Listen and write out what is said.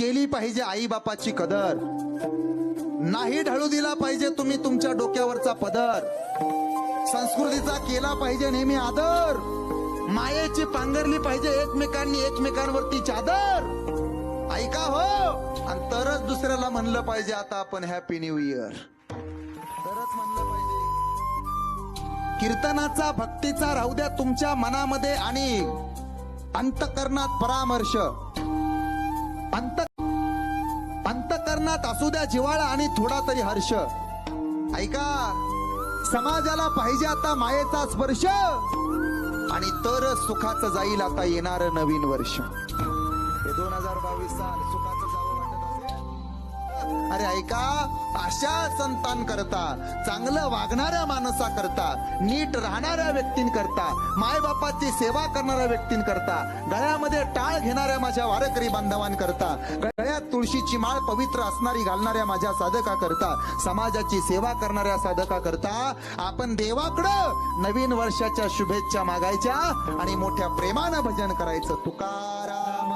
केली पाहिजे आई बापाची कदर. नाही ढळू दिला पाहिजे तुम्ही तुमच्या डोक्यावरचा पदर. संस्कृतीचा केला पाहिजे नेहमी आदर. मायेची पांघरली पाहिजे एकमेकांनी एकमेकांवरती चादर. ऐका हो आणि तरच दुसऱ्याला म्हणलं पाहिजे आता आपण हॅपी न्यू इयर तरच म्हणलं पाहिजे. कीर्तनाचा भक्तीचा राहू द्या तुमच्या मनामध्ये आणि अंतकरणात परामर्श. अंत अंतकरणात असू द्या जिवाळा आणि थोडा तरी हर्ष. ऐका समाजाला पाहिजे आता मायेचा स्पर्श. आणि तरच सुखाचं जाईल आता येणार नवीन वर्ष. हे दोन हजार बावीस साल सुखाचं अरे ऐका अशा संतांकरता चांगलं वागणाऱ्या माणसाकरता नीट राहणाऱ्या व्यक्तींकरता मायबापाची सेवा करणाऱ्या व्यक्तींकरता गळ्यामध्ये टाळ घेणाऱ्या माझ्या वारकरी बांधवांकरता गळ्यात तुळशीची माळ पवित्र असणारी घालणाऱ्या माझ्या साधकाकरता समाजाची सेवा करणाऱ्या साधकाकरता आपण देवाकडं नवीन वर्षाच्या शुभेच्छा मागायच्या आणि मोठ्या प्रेमानं भजन करायचं. तुकाराम.